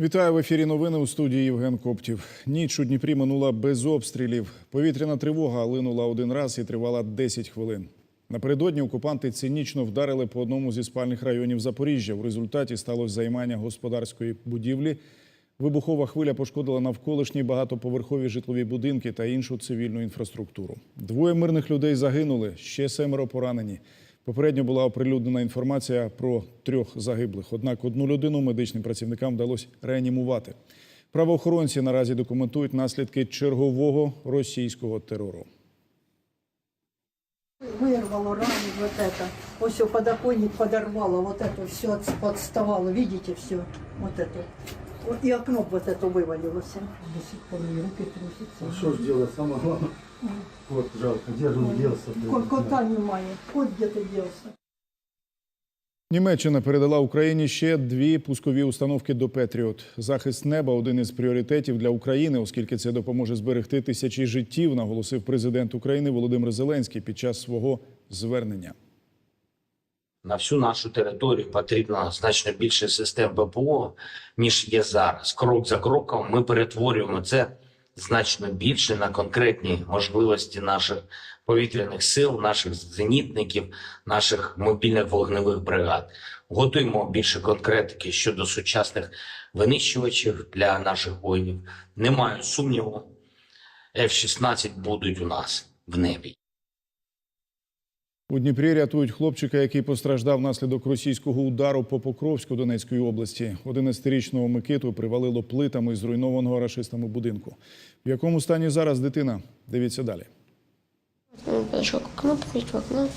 Вітаю в ефірі. Новини у студії Євген Коптів. Ніч у Дніпрі минула без обстрілів. Повітряна тривога линула один раз і тривала 10 хвилин. Напередодні окупанти цинічно вдарили по одному зі спальних районів Запоріжжя. В результаті сталося займання господарської будівлі. Вибухова хвиля пошкодила навколишні багатоповерхові житлові будинки та іншу цивільну інфраструктуру. Двоє мирних людей загинули, ще семеро поранені. Попередньо була оприлюднена інформація про трьох загиблих. Однак одну людину медичним працівникам вдалося реанімувати. Правоохоронці наразі документують наслідки чергового російського терору. Вырвало раму вот это. Вот все, подоконник подорвало, вот это все подставало, видите, все, вот это. Вот и окно вот это вывалилось. До сих пор и руки трусятся. Ну что ж делать, самое главное. Вот жалко, где же он делся? Кота немає, кот где-то делся. Німеччина передала Україні ще дві пускові установки до Петріот. Захист неба один із пріоритетів для України, оскільки це допоможе зберегти тисячі життів, наголосив президент України Володимир Зеленський під час свого звернення. на всю нашу територію потрібно значно більше систем ППО, ніж є зараз. Крок за кроком ми перетворюємо це значно більше на конкретні можливості наших повітряних сил, наших зенітників, наших мобільних вогневих бригад. Готуємо більше конкретики щодо сучасних винищувачів для наших воїнів. Немає сумніву, F-16 будуть у нас в небі. У Дніпрі рятують хлопчика, який постраждав внаслідок російського удару по Покровську Донецької області. 11-річного Микиту привалило плитами зруйнованого рашистами будинку. В якому стані зараз дитина? Дивіться далі. Он к окну, в окно.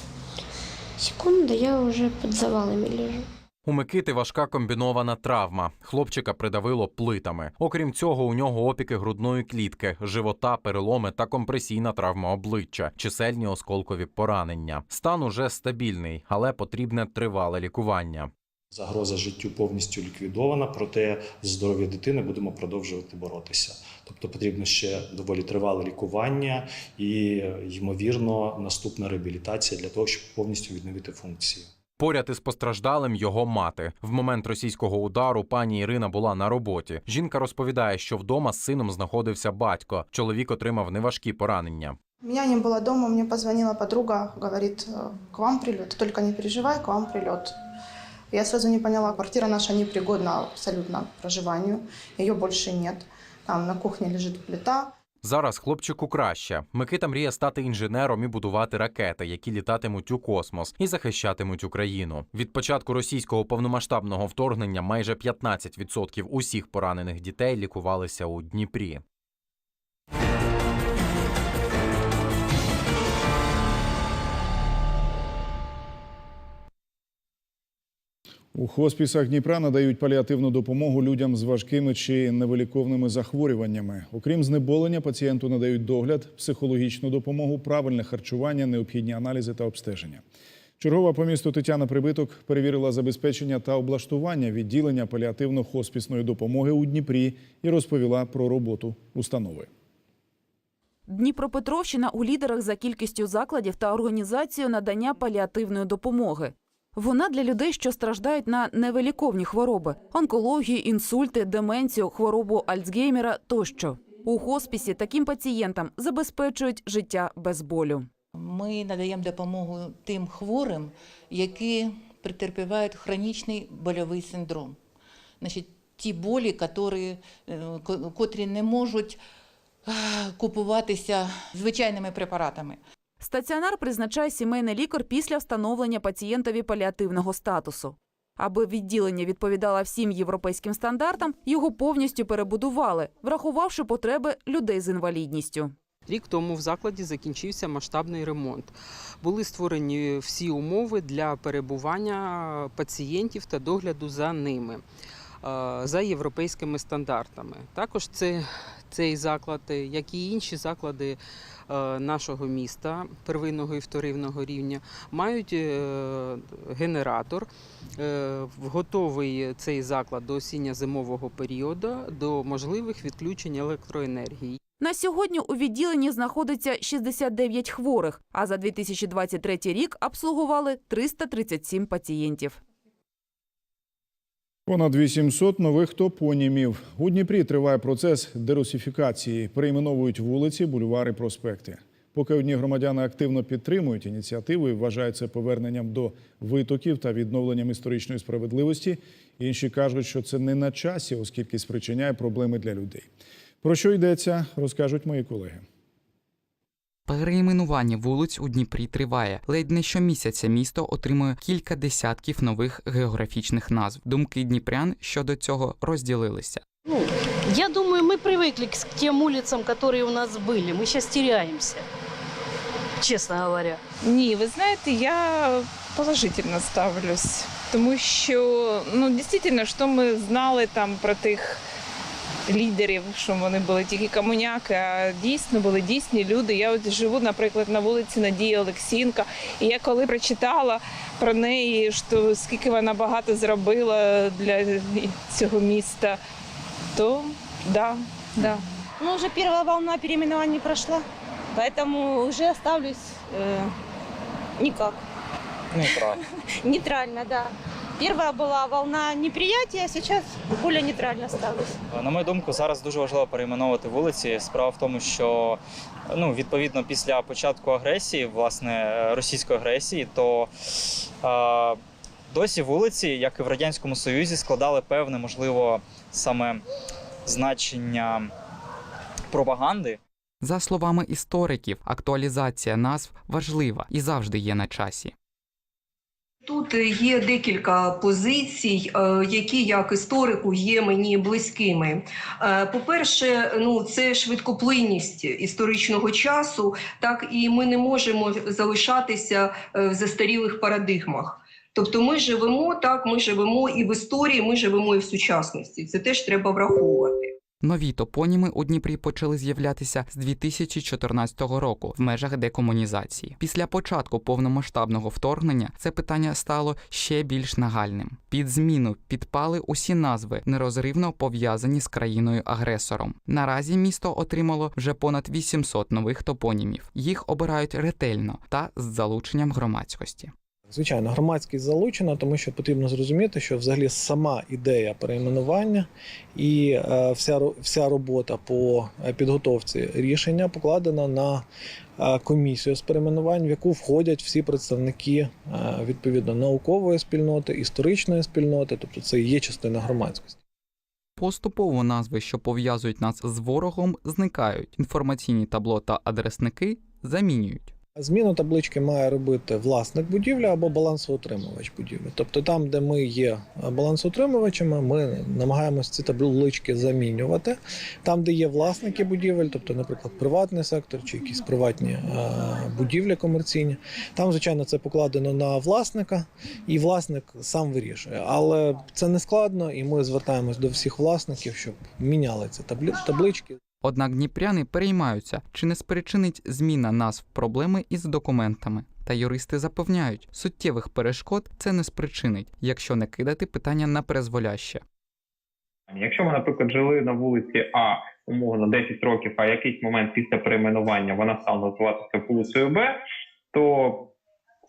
Секунду я вже під завалами лежу. У Микити важка комбінована травма. Хлопчика придавило плитами. Окрім цього, у нього опіки грудної клітки, живота, переломи та компресійна травма обличчя, чисельні осколкові поранення. Стан уже стабільний, але потрібне тривале лікування. Загроза життю повністю ліквідована, проте здоров'я дитини будемо продовжувати боротися. Тобто потрібно ще доволі тривале лікування і, ймовірно, наступна реабілітація для того, щоб повністю відновити функції. Поряд із постраждалим його мати. В момент російського удару пані Ірина була на роботі. Жінка розповідає, що вдома з сином знаходився батько. Чоловік отримав неважкі поранення. Меня не было дома, мне позвонила подруга, говорит, «Э, к вам прилет, только не переживай, к вам прилет. Я сразу не поняла, квартира наша непригодна абсолютно к проживанию, ее больше нет. Там на кухне лежит плита, Зараз хлопчику краще. Микита мріє стати інженером і будувати ракети, які літатимуть у космос і захищатимуть Україну. Від початку російського повномасштабного вторгнення майже 15% усіх поранених дітей лікувалися у Дніпрі. У хоспісах Дніпра надають паліативну допомогу людям з важкими чи невиліковними захворюваннями. Окрім знеболення, пацієнту надають догляд, психологічну допомогу, правильне харчування, необхідні аналізи та обстеження. Чергова по місту Тетяна Прибиток перевірила забезпечення та облаштування відділення паліативно-хоспісної допомоги у Дніпрі і розповіла про роботу установи. Дніпропетровщина у лідерах за кількістю закладів та організацією надання паліативної допомоги. Вона для людей, що страждають на невиліковні хвороби: онкологію, інсульти, деменцію, хворобу Альцгеймера тощо. У хоспісі таким пацієнтам забезпечують життя без болю. Ми надаємо допомогу тим хворим, які претерпівають хронічний больовий синдром. Значить, ті болі, котрі, е, котрі не можуть е, купуватися звичайними препаратами. Стаціонар призначає сімейний лікар після встановлення пацієнтові паліативного статусу. Аби відділення відповідало всім європейським стандартам, його повністю перебудували, врахувавши потреби людей з інвалідністю. Рік тому в закладі закінчився масштабний ремонт. Були створені всі умови для перебування пацієнтів та догляду за ними е, за європейськими стандартами. Також це, цей заклад, е, як і інші заклади е, нашого міста первинного і вторинного рівня, мають е, генератор. Готовий цей заклад до осінньо-зимового періоду до можливих відключень електроенергії. На сьогодні у відділенні знаходиться 69 хворих, а за 2023 рік обслугували 337 пацієнтів. Понад 800 нових топонімів. У Дніпрі триває процес дерусифікації. Перейменовують вулиці, бульвари, проспекти. Поки одні громадяни активно підтримують ініціативу і вважають це поверненням до витоків та відновленням історичної справедливості, інші кажуть, що це не на часі, оскільки спричиняє проблеми для людей. Про що йдеться, розкажуть мої колеги. Перейменування вулиць у Дніпрі триває. Ледь не щомісяця місто отримує кілька десятків нових географічних назв. Думки дніпрян щодо цього розділилися. Ну, я думаю, мы привыкли к к тем улицам, которые у нас были. Мы сейчас теряемся, честно говоря. Ні, ви знаєте, я положительно ставлюсь, тому що ну дійсно, що ми знали там про тих лідерів, що вони були тільки комуняки, а дійсно були дійсні люди. Я от живу, наприклад, на вулиці Надії Олексінка, і я коли прочитала про неї, що скільки вона багато зробила для цього міста, то да, да. Ну, уже первая волна переименований прошла, поэтому уже оставлюсь э, никак. Неправильно. Нейтрально, да. Первая была волна неприятия, сейчас более нейтрально ставлюсь. На мою думку, зараз дуже важливо перейменовувати вулиці. Справа в тому, що ну, відповідно після початку агресії, власне, російської агресії, то е, досі вулиці, як і в Радянському Союзі, складали певне, можливо, саме значення пропаганди. За словами істориків, актуалізація назв важлива і завжди є на часі. Тут є декілька позицій, е, які як історику є мені близькими. Е, По-перше, ну це швидкоплинність історичного часу, так і ми не можемо залишатися е, в застарілих парадигмах. Тобто ми живемо так, ми живемо і в історії, ми живемо і в сучасності. Це теж треба враховувати. Нові топоніми у Дніпрі почали з'являтися з 2014 року в межах декомунізації. Після початку повномасштабного вторгнення це питання стало ще більш нагальним. Під зміну підпали усі назви, нерозривно пов'язані з країною-агресором. Наразі місто отримало вже понад 800 нових топонімів. Їх обирають ретельно та з залученням громадськості. Звичайно, громадськість залучена, тому що потрібно зрозуміти, що взагалі сама ідея перейменування і е, вся, вся робота по е, підготовці рішення покладена на е, комісію з перейменувань, в яку входять всі представники відповідно наукової спільноти, історичної спільноти, тобто це є частина громадськості. Поступово назви, що пов'язують нас з ворогом, зникають. Інформаційні табло та адресники замінюють. Зміну таблички має робити власник будівлі або балансоутримувач будівлі. Тобто там, де ми є балансоутримувачами, ми намагаємося ці таблички замінювати. Там, де є власники будівель, тобто, наприклад, приватний сектор чи якісь приватні е, будівлі комерційні, там, звичайно, це покладено на власника, і власник сам вирішує. Але це не складно, і ми звертаємось до всіх власників, щоб міняли ці таблички. Однак дніпряни переймаються, чи не спричинить зміна назв проблеми із документами. Та юристи запевняють, суттєвих перешкод це не спричинить, якщо не кидати питання на призволяще. Якщо ми, наприклад, жили на вулиці А умовно 10 років, а якийсь момент після перейменування вона стала називатися вулицею Б, то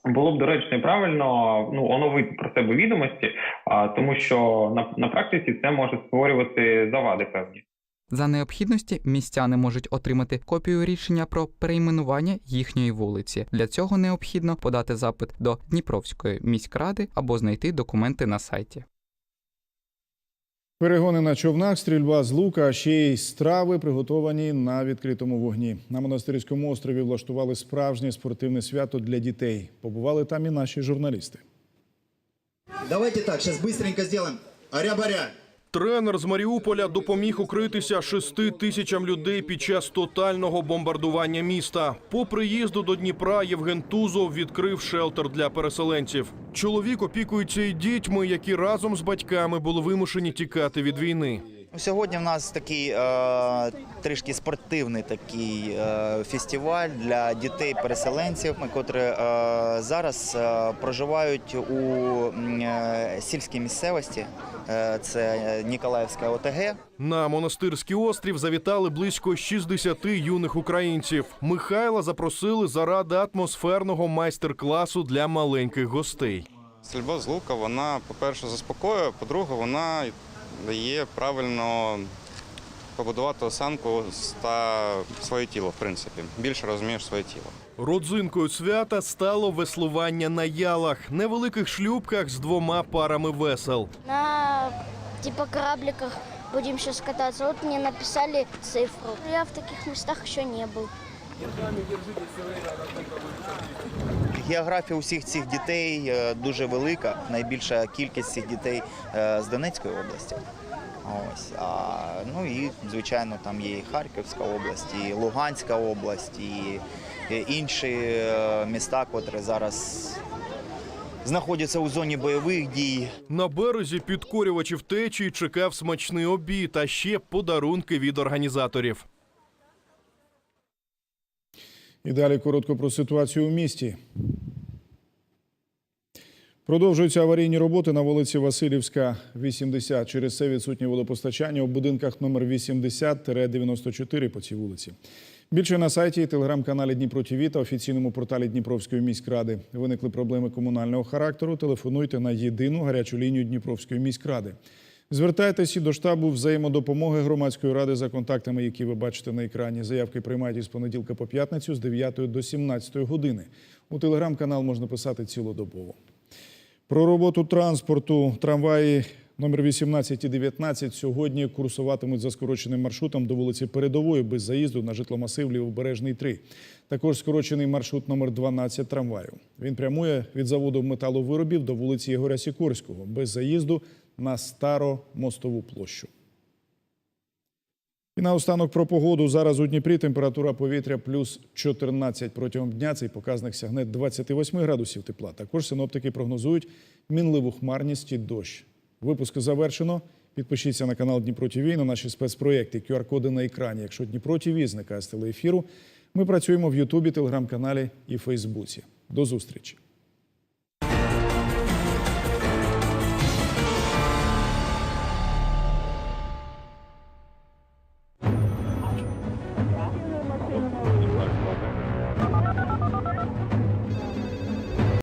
було б доречно і правильно ну оновити про себе відомості, а, тому що на, на практиці це може створювати завади певні. За необхідності містяни можуть отримати копію рішення про перейменування їхньої вулиці. Для цього необхідно подати запит до Дніпровської міськради або знайти документи на сайті. Перегони на човнах, стрільба з лука, а ще й страви, приготовані на відкритому вогні. На монастирському острові влаштували справжнє спортивне свято для дітей. Побували там і наші журналісти. Давайте так, сейчас быстренько сделаем. Аря-баря. Тренер з Маріуполя допоміг укритися шести тисячам людей під час тотального бомбардування міста. По приїзду до Дніпра Євген Тузов відкрив шелтер для переселенців. Чоловік опікується і дітьми, які разом з батьками були вимушені тікати від війни. Сьогодні в нас такий е, трішки спортивний такий е, фестиваль для дітей-переселенців, котрі е, зараз е, проживають у е, сільській місцевості. Е, це Ніколаївська ОТГ. На монастирський острів завітали близько 60 юних українців. Михайла запросили заради атмосферного майстер-класу для маленьких гостей. Стрільба з лука, вона, по-перше, заспокоює, по-друге, вона дає правильно побудувати осанку та своє тіло, в принципі. Більше розумієш своє тіло. Родзинкою свята стало веслування на ялах, невеликих шлюбках з двома парами весел. На типа корабликах будем сейчас кататься. Вот мне написали цифру. Я в таких местах еще не был. Географія усіх цих дітей е, дуже велика. Найбільша кількість цих дітей е, з Донецької області. Ось а ну і звичайно там є і Харківська область, і Луганська область, і інші е, міста, котрі зараз знаходяться у зоні бойових дій. На березі підкорювачів течії чекав смачний обід, а ще подарунки від організаторів. І далі коротко про ситуацію у місті. Продовжуються аварійні роботи на вулиці Васильівська, 80. Через це відсутнє водопостачання у будинках номер 80-94 по цій вулиці. Більше на сайті телеграм-каналі Дніпро ТІВІ та офіційному порталі Дніпровської міськради. Виникли проблеми комунального характеру. Телефонуйте на єдину гарячу лінію Дніпровської міськради. Звертайтеся до штабу взаємодопомоги громадської ради за контактами, які ви бачите на екрані. Заявки приймають з понеділка по п'ятницю з 9 до 17 години. У телеграм-канал можна писати цілодобово. Про роботу транспорту трамваї номер 18 і 19 сьогодні курсуватимуть за скороченим маршрутом до вулиці Передової без заїзду на житломасив Лівобережний 3. Також скорочений маршрут номер 12 трамваю. Він прямує від заводу металовиробів до вулиці Єгоря Сікорського без заїзду на Старомостову площу. І наостанок про погоду. Зараз у Дніпрі температура повітря плюс 14. Протягом дня цей показник сягне 28 градусів тепла. Також синоптики прогнозують мінливу хмарність і дощ. Випуск завершено. Підпишіться на канал Дніпро ТВ, на наші спецпроєкти, QR-коди на екрані. Якщо Дніпро ТВ зникає з телеефіру, ми працюємо в Ютубі, телеграм-каналі і Фейсбуці. До зустрічі!